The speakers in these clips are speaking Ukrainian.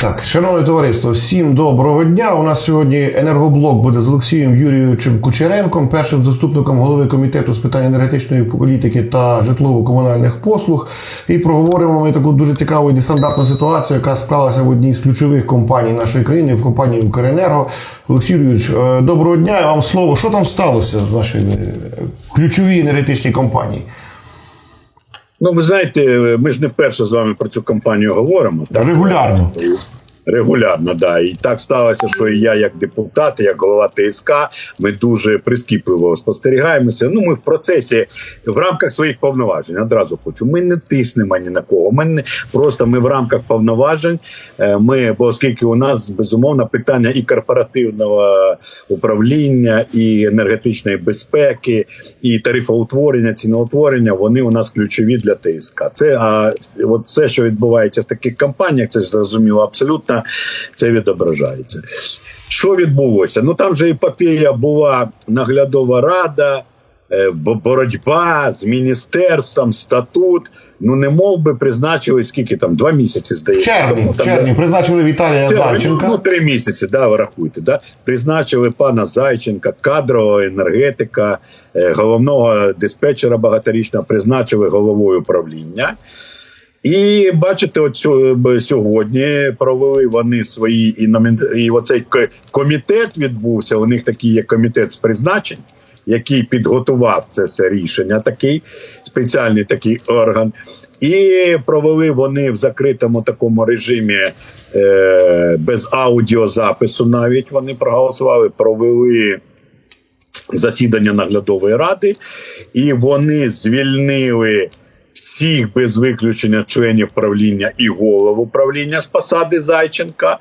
Так, шановне товариство, всім доброго дня. У нас сьогодні енергоблок буде з Олексієм Юрійовичем Кучеренком, першим заступником голови комітету з питань енергетичної політики та житлово-комунальних послуг. І проговоримо ми таку дуже цікаву і нестандартну ситуацію, яка склалася в одній з ключових компаній нашої країни, в компанії Укренерго. Олексій Юрійович, е, доброго дня. Я вам слово. Що там сталося з нашої е, ключовій енергетичній компанії? Ну, ви знаєте, ми ж не перше з вами про цю кампанію говоримо. Так? Регулярно. Регулярно, да. І так сталося, що і я, як депутат, як голова ТСК, ми дуже прискіпливо спостерігаємося. Ну, ми в процесі в рамках своїх повноважень одразу хочу. Ми не тиснемо ні на кого. Ми не просто ми в рамках повноважень. е, Ми, бо оскільки у нас безумовно питання і корпоративного управління, і енергетичної безпеки, і тарифоутворення, ціноутворення, вони у нас ключові для ТСК. Це а от все, що відбувається в таких кампаніях, це зрозуміло абсолютно це відображається. Що відбулося? Ну там же епопея була наглядова рада, е, боротьба з міністерством, статут. Ну не мов би призначили скільки там два місяці здається. червні, Тому в там червні призначили Віталія Червень, Зайченка. Ну, три місяці, да, ви рахуйте. Да? Призначили пана Зайченка, кадрового енергетика, е, головного диспетчера багаторічного, призначили головою управління. І бачите, от сьогодні провели вони свої і номін... і оцей комітет відбувся. У них такий є комітет з призначень, який підготував це все рішення, такий спеціальний такий орган. І провели вони в закритому такому режимі е, без аудіозапису. Навіть вони проголосували, провели засідання наглядової ради, і вони звільнили всіх без виключення членів правління і голову правління з посади Зайченка,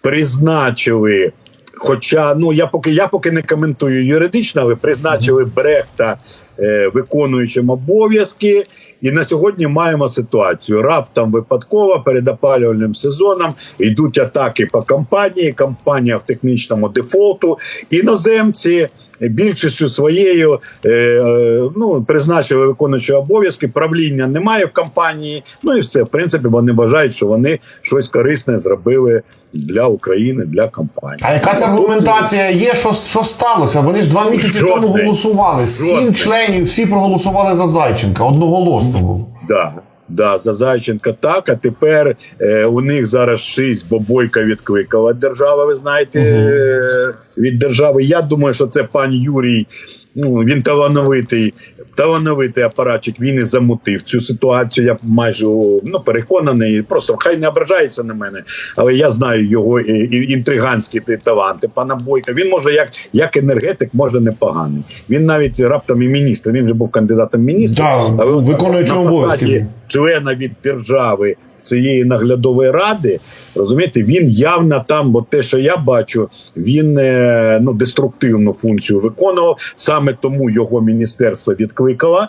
призначили. Хоча ну я поки я поки не коментую юридично, але призначили Брехта е, виконуючим обов'язки. І на сьогодні маємо ситуацію. Раптом випадково перед опалювальним сезоном йдуть атаки по компанії. Компанія в технічному дефолту. Іноземці більшістю своєю е, е, ну призначили виконуючі обов'язки. Правління немає в компанії. Ну і все. В принципі, вони вважають, що вони щось корисне зробили для України, для компанії. А якась аргументація є, що, що сталося? Вони ж два місяці тому голосували. Сім Жодної. членів всі проголосували за Зайченка. Одноголосно було. Да, да, за Зайченка так. А тепер е, у них зараз шість, бо бойка відкликала держава. Ви знаєте, е, від держави. Я думаю, що це пан Юрій. Ну він талановитий, талановитий апаратчик. Він і замутив цю ситуацію. Я майже ну переконаний. Просто хай не ображається на мене, але я знаю його інтриганські таланти. Пана Бойка. Він може як, як енергетик, може непоганий. Він навіть раптом і міністр. Він вже був кандидатом міністра. Да, Але виконуючим обов'язки. члена від держави цієї наглядової ради, розумієте, він явно там, бо те, що я бачу, він е, ну деструктивну функцію виконував. Саме тому його міністерство відкликало.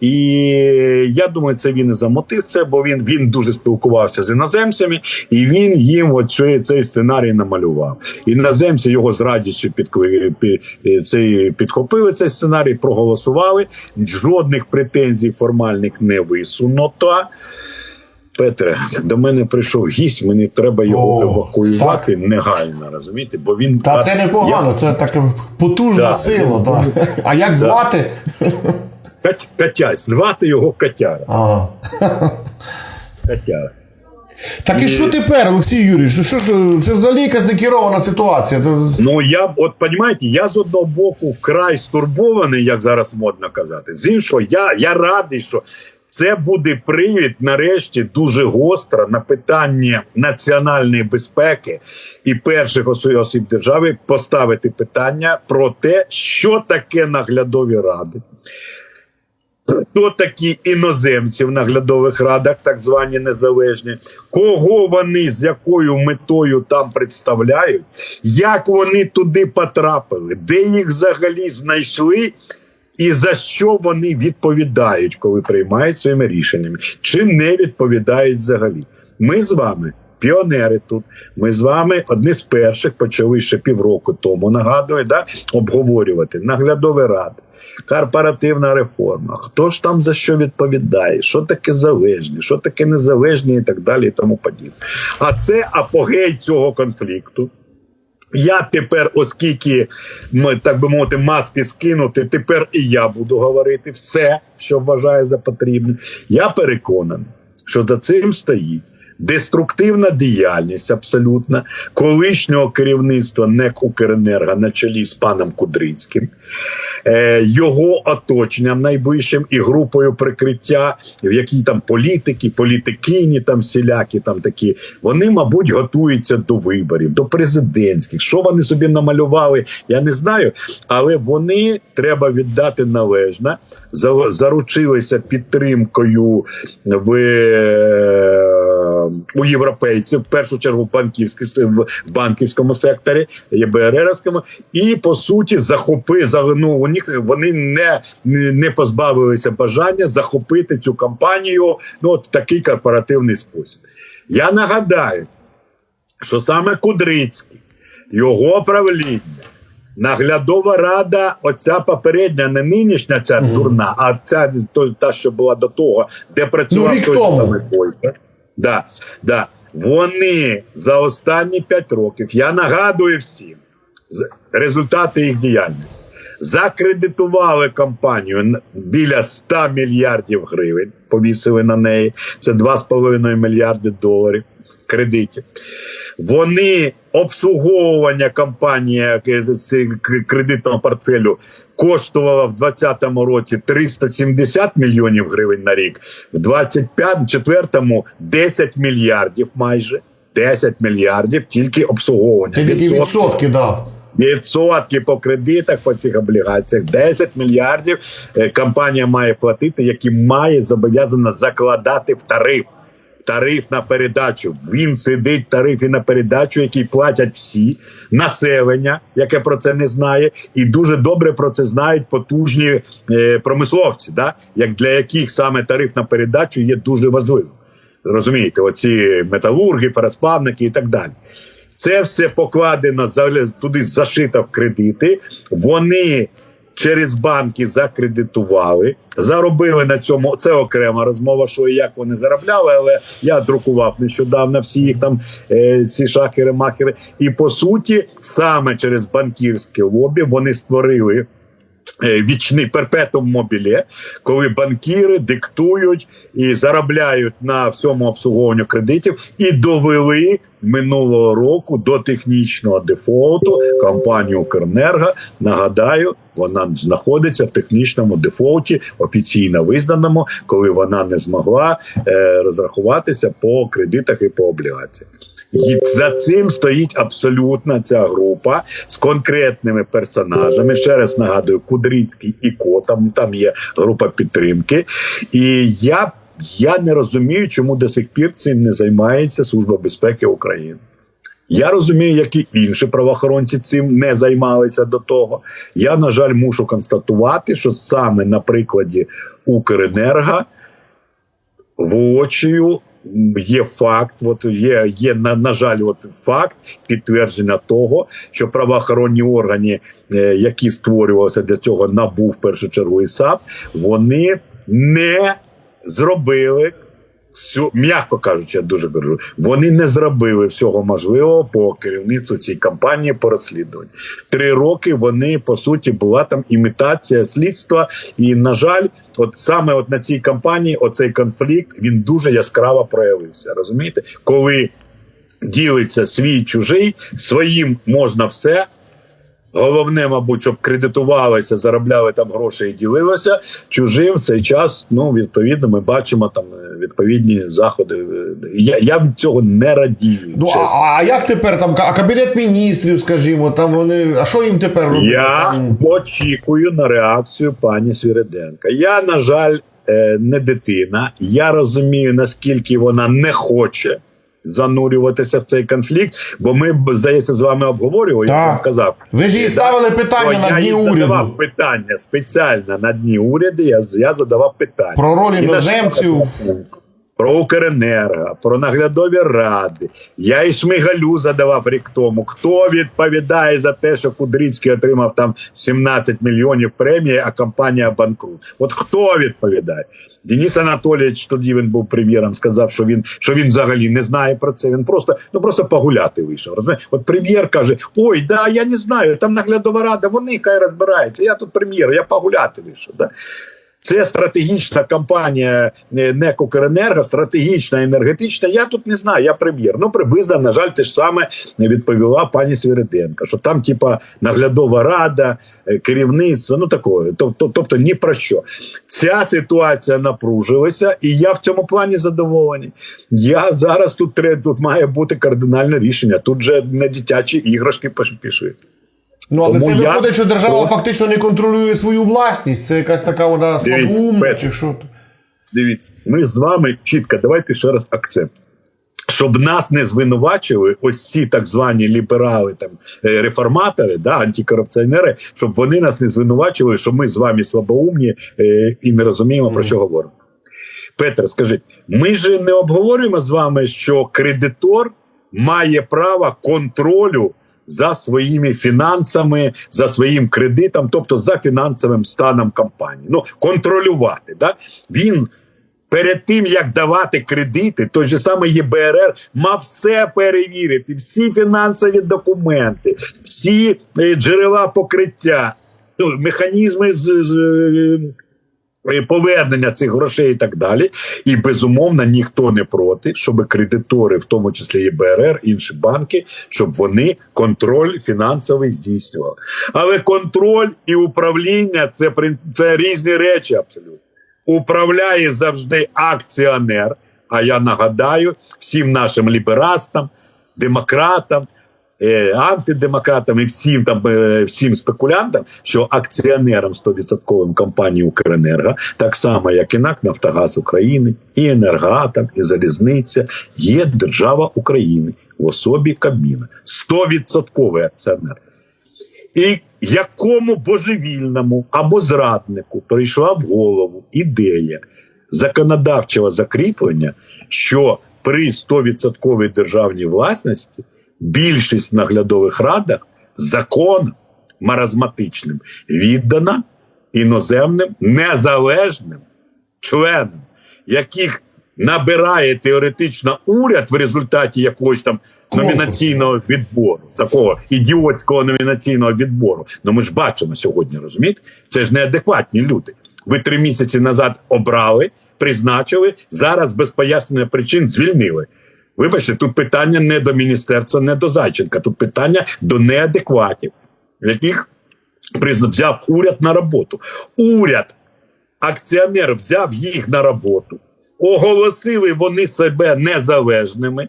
І я думаю, це він і замотив це, бо він, він дуже спілкувався з іноземцями, і він їм оцей, цей сценарій намалював. Іноземці його з радістю підкли, пі, е, підхопили цей сценарій, проголосували. Жодних претензій формальних не висунуто. Петре, до мене прийшов гість, мені треба його О, евакуювати негайно, розумієте? Бо він Та це непогано, це така потужна Да. сила. Да. А як звати? Катя, звати його Катяра. Ага. Катяра. Так і що тепер, Олексій Юрійович? Що ж, це взагалі якась некерована ситуація. Ну я от понімаєте, я з одного боку вкрай стурбований, як зараз модно казати. З іншого, я, я радий, що це буде привід нарешті дуже гостро на питання національної безпеки і перших осіб держави поставити питання про те, що таке наглядові ради. Хто такі іноземці в наглядових радах, так звані незалежні, кого вони з якою метою там представляють, як вони туди потрапили, де їх взагалі знайшли, і за що вони відповідають, коли приймають своїми рішеннями, чи не відповідають взагалі. Ми з вами піонери тут. Ми з вами одні з перших почали ще півроку тому, нагадую, да, обговорювати наглядові ради, корпоративна реформа. Хто ж там за що відповідає? Що таке залежні, що таке незалежні і так далі, і тому подібне. А це апогей цього конфлікту. Я тепер, оскільки ми, так би мовити, маски скинути, тепер і я буду говорити все, що вважаю за потрібне. Я переконаний, що за цим стоїть деструктивна діяльність абсолютно колишнього керівництва НЕК Укренерго на чолі з паном Кудрицьким, е, його оточенням найближчим і групою прикриття, в якій там політики, політикині, там всілякі там такі, вони, мабуть, готуються до виборів, до президентських. Що вони собі намалювали, я не знаю. Але вони треба віддати належне, заручилися підтримкою в, е, у європейців, в першу чергу в банківському секторі, ЄБРРівському, і по суті захопи за ну, у них вони не, не, позбавилися бажання захопити цю компанію ну от в такий корпоративний спосіб. Я нагадаю, що саме Кудрицький, його правління, наглядова рада, оця попередня, не нинішня ця дурна, а ця то, та, що була до того, де працював Ну, той самий Бойко. Да, да. Вони за останні п'ять років, я нагадую всім результати їх діяльності. Закредитували компанію біля 100 мільярдів гривень, повісили на неї. Це 2,5 мільярди доларів кредитів. Вони обслуговування компанії з кредитного портфелю коштувало в 2020 році 370 мільйонів гривень на рік, в 2024 10 мільярдів майже. 10 мільярдів тільки обслуговування. Ти Відсотки. відсотки дав. Відсотки по кредитах по цих облігаціях 10 мільярдів е, компанія має платити, які має зобов'язана закладати в тариф. Тариф на передачу. Він сидить тарифи на передачу, які платять всі населення, яке про це не знає, і дуже добре про це знають потужні е, промисловці, да? як для яких саме тариф на передачу є дуже важливим. Розумієте, оці металурги, пересплавники і так далі. Це все покладено туди зашито в кредити. Вони через банки закредитували, заробили на цьому. Це окрема розмова, що і як вони заробляли, але я друкував нещодавно всі їх там е, ці шахери, махери. І по суті, саме через банківське лобі вони створили. е, Вічний перпетум мобіле, коли банкіри диктують і заробляють на всьому обслуговуванню кредитів, і довели минулого року до технічного дефолту компанію Укренерго. Нагадаю, вона знаходиться в технічному дефолті, офіційно визнаному, коли вона не змогла е, розрахуватися по кредитах і по облігаціях. І за цим стоїть абсолютно ця група з конкретними персонажами. Ще раз нагадую, Кудрицький і Ко, там, там є група підтримки. І я, я не розумію, чому до сих пір цим не займається Служба безпеки України. Я розумію, як і інші правоохоронці цим не займалися до того. Я, на жаль, мушу констатувати, що саме на прикладі Укренерго воочию є факт, от є, є на, на жаль, от факт підтвердження того, що правоохоронні органи, е, які створювалися для цього, НАБУ в першу чергу і САП, вони не зробили. Всю, м'яко кажучи, я дуже кажу, вони не зробили всього можливого по керівництву цієї кампанії по розслідуванню. Три роки вони по суті була там імітація слідства, і на жаль, от саме от на цій кампанії, оцей конфлікт він дуже яскраво проявився. Розумієте, коли ділиться свій чужий, своїм можна все. Головне, мабуть, щоб кредитувалися, заробляли там гроші і ділилися. Чужим в цей час, ну відповідно, ми бачимо там е, відповідні заходи. Я, я цього не радію. Ну, чесно. а, а як тепер там а кабінет міністрів, скажімо, там вони. А що їм тепер робити? Я Там- очікую на реакцію пані Свіриденка. Я, на жаль, е, не дитина. Я розумію, наскільки вона не хоче занурюватися в цей конфлікт, бо ми, здається, з вами обговорювали, я вам казав. Ви ж їй ставили питання на дні уряду. задавав питання спеціально на дні уряду. Я, я задавав питання. Про роль іноземців. про Укренерго, про наглядові ради. Я і Шмигалю задавав рік тому. Хто відповідає за те, що Кудрицький отримав там 17 мільйонів премії, а компанія банкрут? От хто відповідає? Денис Анатолійович, тоді він був прем'єром, сказав, що він що він взагалі не знає про це. Він просто ну просто погуляти вийшов. Розумієте? От прем'єр каже: Ой, да, я не знаю, там наглядова рада, вони хай розбираються. Я тут прем'єр, я погуляти вийшов. Да? Це стратегічна компанія НЕК «Укренерго», стратегічна енергетична. Я тут не знаю, я прем'єр. Ну, приблизно, на жаль, те ж саме відповіла пані Свириденко, що там, типа, наглядова рада, е, керівництво, ну такое. Тобто, тобто ні про що. Ця ситуація напружилася, і я в цьому плані задоволений. Я зараз тут тут має бути кардинальне рішення. Тут же не дитячі іграшки пішли. Ну, але Тому це я- виходить, що держава От. фактично не контролює свою власність. Це якась така вона Дивіться, слабоумна Петро. чи що. Дивіться, ми з вами чітко, давайте ще раз акцент. Щоб нас не звинувачили, ось ці так звані ліберали, там е, реформатори, да, антикорупціонери, щоб вони нас не звинувачили, що ми з вами слабоумні е, і не розуміємо про що говоримо. Петре, скажіть, ми ж не обговорюємо з вами, що кредитор має право контролю за своїми фінансами, за своїм кредитом, тобто за фінансовим станом компанії. Ну, контролювати. Да? Він перед тим як давати кредити, той же самий ЄБРР мав все перевірити, всі фінансові документи, всі е, джерела покриття, ну, механізми з. з е, повернення цих грошей і так далі. І безумовно ніхто не проти, щоб кредитори, в тому числі і БРР, інші банки, щоб вони контроль фінансовий здійснювали. Але контроль і управління це, це різні речі абсолютно. Управляє завжди акціонер. А я нагадаю всім нашим ліберастам, демократам, е, антидемократам і всім там е, всім спекулянтам, що акціонером 100% компанії Укренерго, так само як і НАК Нафтогаз України, і Енергоатом, і Залізниця, є держава України в особі Кабміна. 100% акціонер. І якому божевільному або зраднику прийшла в голову ідея законодавчого закріплення, що при 100% державній власності більшість в наглядових радах законом маразматичним віддана іноземним незалежним членам, яких набирає теоретично уряд в результаті якогось там номінаційного відбору, такого ідіотського номінаційного відбору. Ну ми ж бачимо сьогодні, розумієте? Це ж неадекватні люди. Ви три місяці назад обрали, призначили, зараз без пояснення причин звільнили. Вибачте, тут питання не до міністерства, не до Зайченка. Тут питання до неадекватів, яких взяв уряд на роботу. Уряд, акціонер взяв їх на роботу, оголосили вони себе незалежними.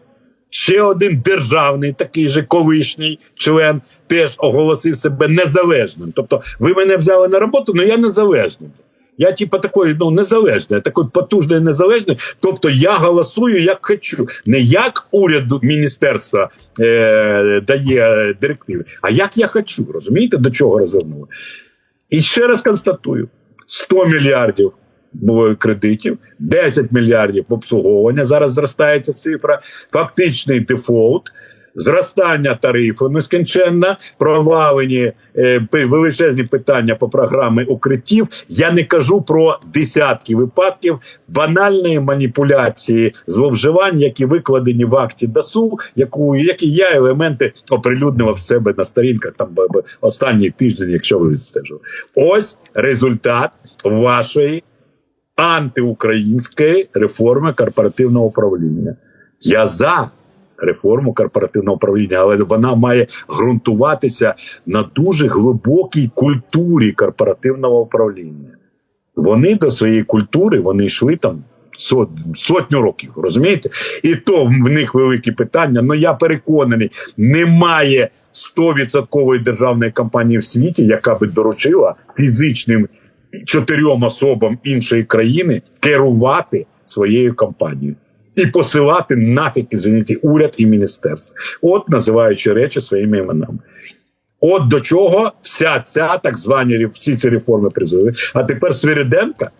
Ще один державний, такий же колишній член, теж оголосив себе незалежним. Тобто, ви мене взяли на роботу, але я незалежний. Я, типу, такий ну, незалежний, такий потужний незалежний. Тобто я голосую як хочу. Не як уряду міністерства е, дає директиви, а як я хочу. Розумієте, до чого розвернули? І ще раз констатую: 100 мільярдів було кредитів, 10 мільярдів обслуговування. Зараз зростається цифра, фактичний дефолт. Зростання тарифу нескінченно, провалені е, величезні питання по програмі укриттів. Я не кажу про десятки випадків банальної маніпуляції, зловживань, які викладені в акті ДАСУ, яку які я елементи оприлюднював в себе на сторінках там останній тиждень, якщо ви відстежили. Ось результат вашої антиукраїнської реформи корпоративного управління. Я за реформу корпоративного управління, але вона має ґрунтуватися на дуже глибокій культурі корпоративного управління. Вони до своєї культури вони йшли там сот, сотню років, розумієте? І то в них великі питання. Ну я переконаний, немає 100% державної компанії в світі, яка би доручила фізичним чотирьом особам іншої країни керувати своєю компанією. І посилати нафіг, звільнити уряд і міністерство, от називаючи речі своїми іменами. От до чого вся ця так звані всі ці реформи призвели. А тепер Свириденка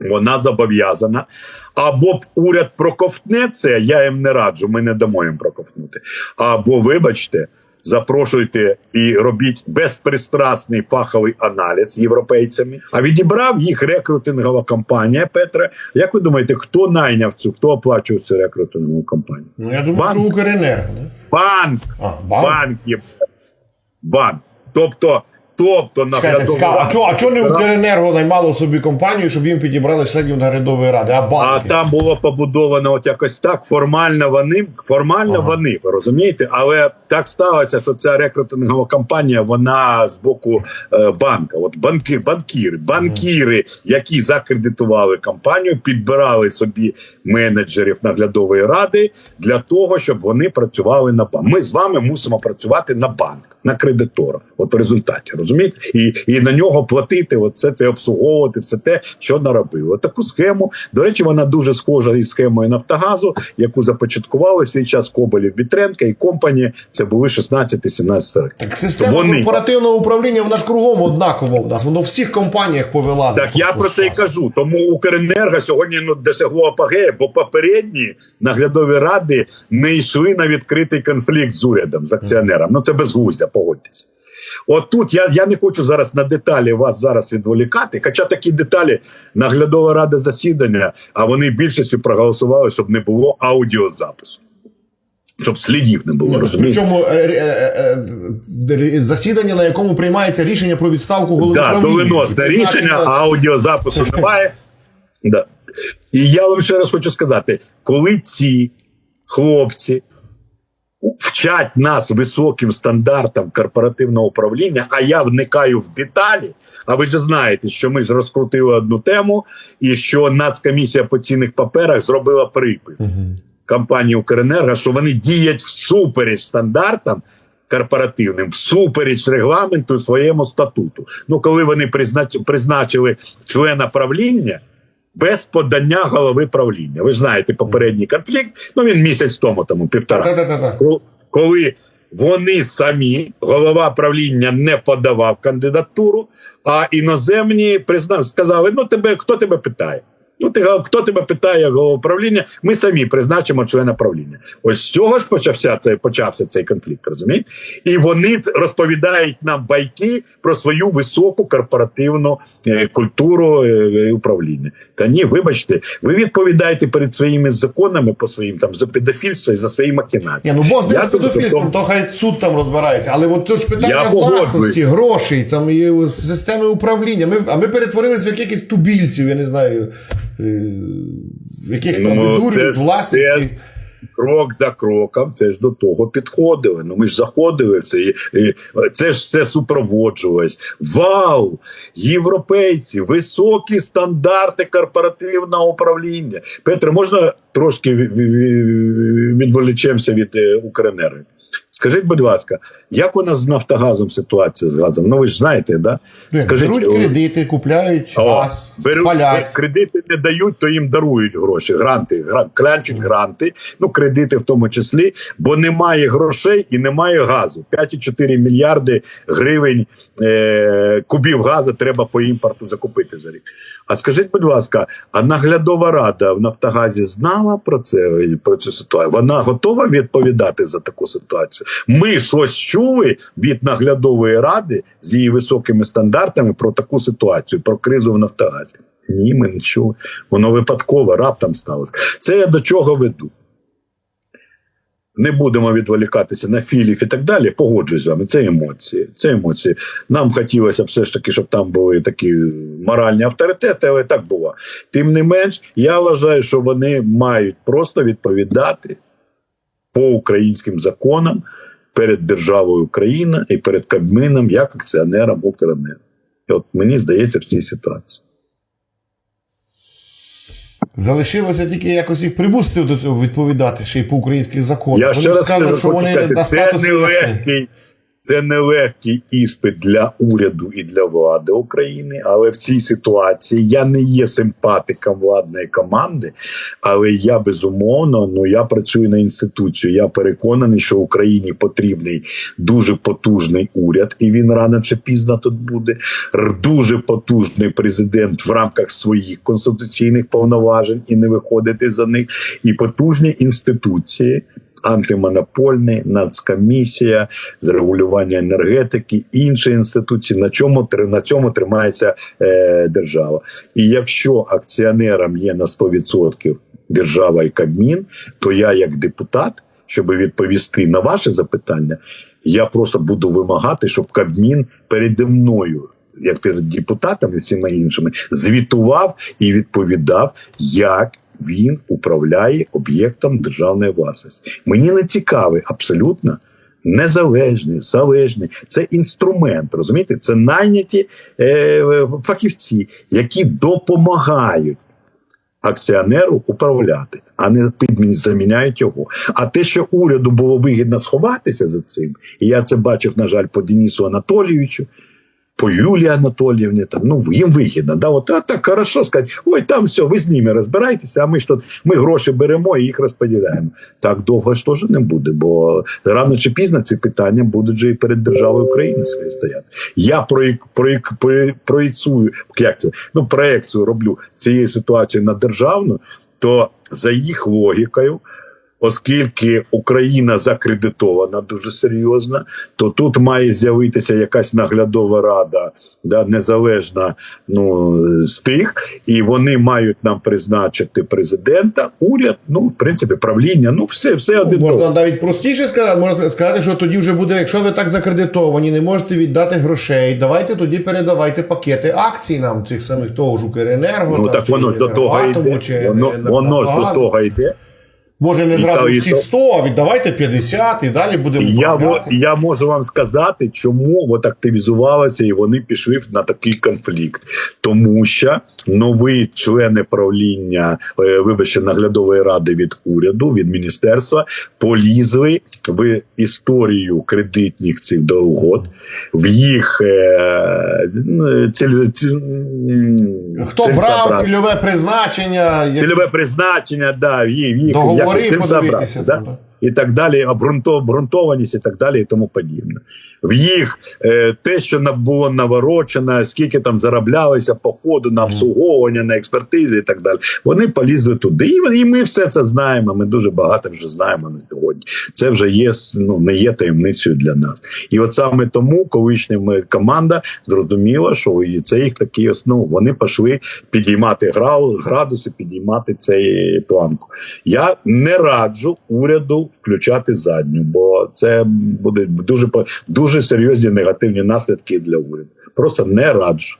Вона зобов'язана. Або уряд проковтне це, я їм не раджу, ми не дамо їм проковтнути. Або, вибачте, запрошуйте і робіть безпристрасний фаховий аналіз європейцями. А відібрав їх рекрутингова компанія. Петре, як ви думаєте, хто найняв цю, хто оплачував цю рекрутингову кампанію? Ну я думаю, Банк. що Укренерго. Банк, А, банк. банк є. Банк. Тобто, тобто Чекайте, наглядова цікаво, а чого а чо не Укренерго наймало собі компанію, щоб їм підібрали членів наглядової ради, а А там було побудовано от якось так. Формально вони, формально Ага. вони, ви розумієте? Але так сталося, що ця рекрутингова кампанія, вона з боку е, банка. От банки, банкіри, банкіри, які закредитували компанію, підбирали собі менеджерів наглядової ради для того, щоб вони працювали на банк. Ми з вами мусимо працювати на банк, на кредитора. От в результаті розумієте, і, і на нього платити. Оце це обслуговувати все те, що наробили. Таку схему. До речі, вона дуже схожа із схемою Нафтогазу, яку започаткували в свій час Коболів Бітренка і компанії. Це були 16-17 років. Так система Вони- корпоративного управління вона ж кругом однакова у нас. Воно в всіх компаніях повела. Так я про це і кажу. Тому Укренерго сьогодні ну досягло апогею, бо попередні наглядові ради не йшли на відкритий конфлікт з урядом з акціонером. Ну це безглуздя, погодьтесь. От тут я, я не хочу зараз на деталі вас зараз відволікати. Хоча такі деталі наглядова рада засідання, а вони більшістю проголосували, щоб не було аудіозапису, щоб слідів не було. розумієте? Причому е, е, е, засідання, на якому приймається рішення про відставку голови Да, доленосне рішення, а аудіозапису немає. Да. І я вам ще раз хочу сказати: коли ці хлопці вчать нас високим стандартам корпоративного управління, а я вникаю в деталі. А ви ж знаєте, що ми ж розкрутили одну тему, і що Нацкомісія по цінних паперах зробила припис компанії Укренерго, що вони діють всупереч стандартам корпоративним, всупереч регламенту і своєму статуту. Ну, коли вони признач... призначили члена правління. Без подання голови правління. Ви ж знаєте попередній конфлікт. Ну він місяць тому, тому півтора. Коли вони самі, голова правління не подавав кандидатуру, а іноземні признав, сказали: ну тебе хто тебе питає? Ну, ти хто тебе питає голова правління? Ми самі призначимо члена правління. Ось з цього ж почався цей почався цей конфлікт, розумієте? І вони розповідають нам байки про свою високу корпоративну культуру е, управління. Та ні, вибачте, ви відповідаєте перед своїми законами по своїм там за педофільство і за свої махінації. Ні, ну бог з ним з педофільством, то хай суд там розбирається. Але от то ж питання Я власності, грошей, там і системи управління. Ми, а ми перетворилися в якихось тубільців, я не знаю, е, в яких там Ну, видурюють це власність. це Крок за кроком, це ж до того підходили. Ну ми ж заходили в це. І, і це ж все супроводжувалось. Вау! Європейці, високі стандарти корпоративного управління. Петре, можна трошки ві- ві- ві- відволічемося від е, Укренерги? Скажіть, будь ласка, як у нас з Нафтогазом ситуація з газом? Ну ви ж знаєте, да? беруть кредити, купляють о, газ, беруть, спалять. кредити не дають, то їм дарують гроші. Гранти, гран, клянчуть гранти, ну кредити в тому числі, бо немає грошей і немає газу. 5,4 мільярди гривень е, кубів газу треба по імпорту закупити за рік. А скажіть, будь ласка, а наглядова рада в Нафтогазі знала про це про цю ситуацію? Вона готова відповідати за таку ситуацію? Ми щось чули від наглядової ради з її високими стандартами про таку ситуацію, про кризу в Нафтогазі. Ні, ми не чули. Воно випадково раптом сталося. Це я до чого веду. Не будемо відволікатися на філів і так далі. Погоджуюсь з вами. Це емоції. Це емоції. Нам хотілося б все ж таки, щоб там були такі моральні авторитети, але так було. Тим не менш, я вважаю, що вони мають просто відповідати по українським законам перед державою Україна і перед Кабміном як акціонером Укренерго. І от мені здається в цій ситуації. Залишилося тільки якось їх примусити до цього відповідати ще й по українських законах. Я Вони ще раз скажуть, скажу, що вони почекайте, на це статусі нелегкий, Це нелегкий іспит для уряду і для влади України, але в цій ситуації я не є симпатиком владної команди, але я безумовно ну я працюю на інституцію. Я переконаний, що Україні потрібний дуже потужний уряд, і він рано чи пізно тут буде. Дуже потужний президент в рамках своїх конституційних повноважень і не виходити за них, і потужні інституції антимонопольний, нацкомісія з регулювання енергетики, інші інституції. На чому на цьому тримається е, держава. І якщо акціонерам є на 100% держава і Кабмін, то я, як депутат, щоб відповісти на ваше запитання, я просто буду вимагати, щоб Кабмін переді мною. Як перед депутатами всіма іншими звітував і відповідав, як він управляє об'єктом державної власності. Мені не цікавий абсолютно незалежний, залежний. Це інструмент, розумієте? Це найняті е, фахівці, які допомагають акціонеру управляти, а не заміняють його. А те, що уряду було вигідно сховатися за цим, і я це бачив, на жаль, по Денису Анатолійовичу. По Юлії Анатоліївні, там ну їм вигідно. Да, от а так хорошо сказати, ой, там все, ви з ними розбирайтеся, а ми ж тут ми гроші беремо і їх розподіляємо. Так довго ж теж не буде, бо рано чи пізно ці питання будуть же і перед державою України своє стояти. Я проєк, проєк, проєк, ну проекцію роблю цієї ситуації на державну, то за їх логікою. Оскільки Україна закредитована дуже серйозно, то тут має з'явитися якась наглядова рада, да, незалежна ну, з тих, і вони мають нам призначити президента, уряд, ну, в принципі, правління, ну, все, все один. Можна того. навіть простіше сказати, можна сказати, що тоді вже буде, якщо ви так закредитовані, не можете віддати грошей, давайте тоді передавайте пакети акцій нам, тих самих того ж Укренерго. Ну там, так воно ж до того йде. Воно, воно ж до того йде. Може не зразу всі то. 100, а віддавайте 50 і далі будемо Я, я можу вам сказати, чому от активізувалося і вони пішли на такий конфлікт, тому що нові члени правління, е, вибачте, наглядової ради від уряду, від міністерства, полізли в історію кредитних цих доугод, в їх е, ціль, ці- м, Хто ціль брав забрати. цільове призначення, цільове призначення, да, в їх, їх Договори цим подивитися забрати, да? і так далі, обґрунтов- обґрунтованість і так далі, і тому подібне. В їх е, те, що на- було наворочено, скільки там зароблялося по ходу на обслуговування, на експертизи і так далі. Вони полізли туди. І, і ми все це знаємо. Ми дуже багато вже знаємо на сьогодні. Це вже є ну, не є таємницею для нас. І от саме тому колишня команда зрозуміла, що це їх такі основ. Вони пішли підіймати гра- градуси, підіймати цей планку. Я не раджу уряду включати задню, бо це буде дуже по- дуже серйозні негативні наслідки для уряду. Просто не раджу.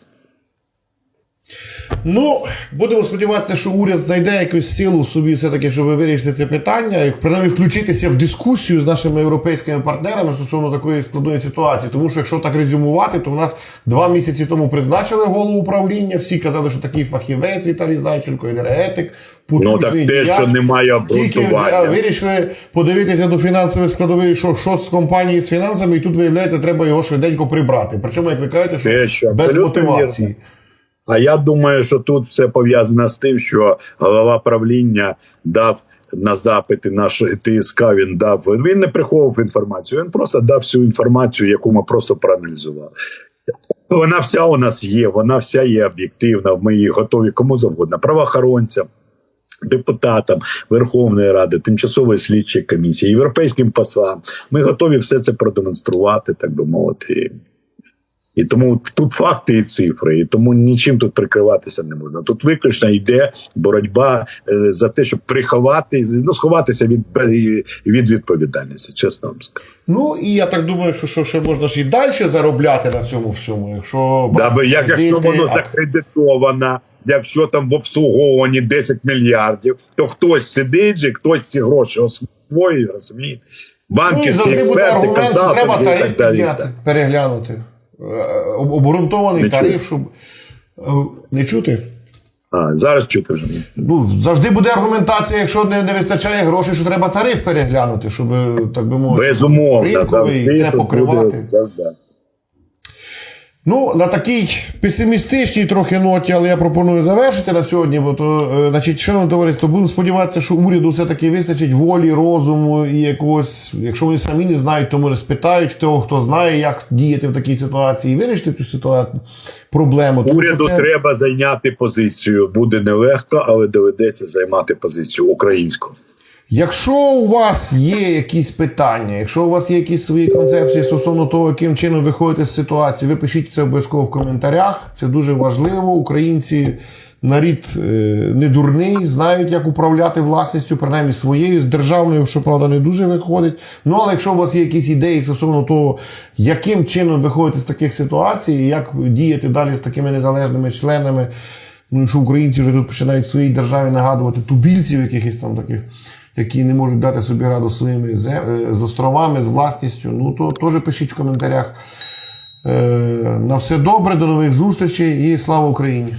Ну, будемо сподіватися, що уряд знайде якусь силу в собі, все-таки, щоб вирішити це питання, і принаймні включитися в дискусію з нашими європейськими партнерами стосовно такої складної ситуації. Тому що якщо так резюмувати, то в нас два місяці тому призначили голову управління. Всі казали, що такий фахівець Віталій Зайченко, енергетик, Ну так те, діяч. що немає обґрунтування. взя- вирішили подивитися до фінансових складових, що, що з компанії з фінансами, і тут виявляється, треба його швиденько прибрати. Причому, як ви кажете, що, Те, що без мотивації. вірно. А я думаю, що тут все пов'язано з тим, що голова правління дав на запити нашої ТСК. Він дав він не приховував інформацію. Він просто дав всю інформацію, яку ми просто проаналізували. Вона вся у нас є, вона вся є об'єктивна. Ми її готові кому завгодно, правоохоронцям. Депутатам Верховної Ради, тимчасової слідчої комісії, європейським послам. Ми готові все це продемонструвати, так би мовити. І тому тут факти і цифри, і тому нічим тут прикриватися не можна. Тут виключно йде боротьба е, за те, щоб приховати, ну сховатися від, від відповідальності, чесно вам скажу. Ну і я так думаю, що, що ще можна ж і далі заробляти на цьому всьому. Якщо Да, бо як, якщо воно закредитовано, якщо там в обслуговуванні 10 мільярдів, то хтось сидить же, хтось ці гроші освоює, розумієте? ну, Банківські буде експерти, аргумент, що треба тариф підняти, переглянути. Е, об- Обґрунтований Не тариф, щоб е, не чути. А, зараз чути вже. Ну, завжди буде аргументація, якщо не, не вистачає грошей, що треба тариф переглянути, щоб, е, так би мовити, Безумовно, завжди треба покривати. буде- завжди. Ну, на такій песимістичній трохи ноті, але я пропоную завершити на сьогодні, бо то, е, значить, шановне товариство, будемо сподіватися, що уряду все-таки вистачить волі, розуму і якогось, якщо вони самі не знають, то може спитають того, хто знає, як діяти в такій ситуації, і вирішити цю ситуацію, проблему. Тому Уряду це- треба зайняти позицію. Буде нелегко, але доведеться займати позицію українську. Якщо у вас є якісь питання, якщо у вас є якісь свої концепції стосовно того, яким чином виходити з ситуації, ви пишіть це обов'язково в коментарях. Це дуже важливо. Українці нарід е, не дурний, знають, як управляти власністю, принаймні своєю, з державною, що правда, не дуже виходить. Ну але якщо у вас є якісь ідеї стосовно того, яким чином виходити з таких ситуацій, як діяти далі з такими незалежними членами. Ну, і що українці вже тут починають в своїй державі нагадувати тубільців якихось там таких, які не можуть дати собі раду своїми е, з островами, з власністю. Ну, то теж пишіть в коментарях. Е, На все добре, до нових зустрічей і слава Україні!